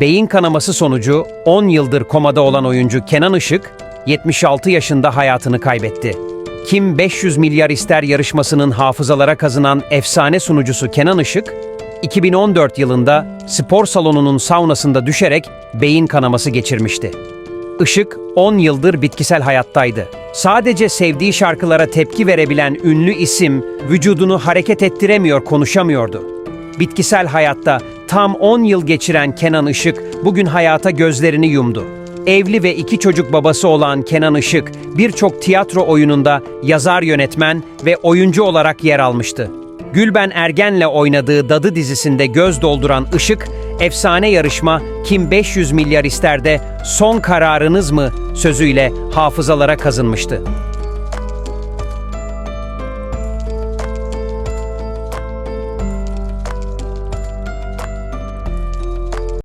Beyin kanaması sonucu 10 yıldır komada olan oyuncu Kenan Işık, 76 yaşında hayatını kaybetti. Kim 500 milyar ister yarışmasının hafızalara kazınan efsane sunucusu Kenan Işık, 2014 yılında spor salonunun saunasında düşerek beyin kanaması geçirmişti. Işık 10 yıldır bitkisel hayattaydı. Sadece sevdiği şarkılara tepki verebilen ünlü isim vücudunu hareket ettiremiyor, konuşamıyordu. Bitkisel hayatta tam 10 yıl geçiren Kenan Işık bugün hayata gözlerini yumdu. Evli ve iki çocuk babası olan Kenan Işık birçok tiyatro oyununda yazar yönetmen ve oyuncu olarak yer almıştı. Gülben Ergen'le oynadığı Dadı dizisinde göz dolduran Işık, efsane yarışma Kim 500 milyar ister de son kararınız mı sözüyle hafızalara kazınmıştı.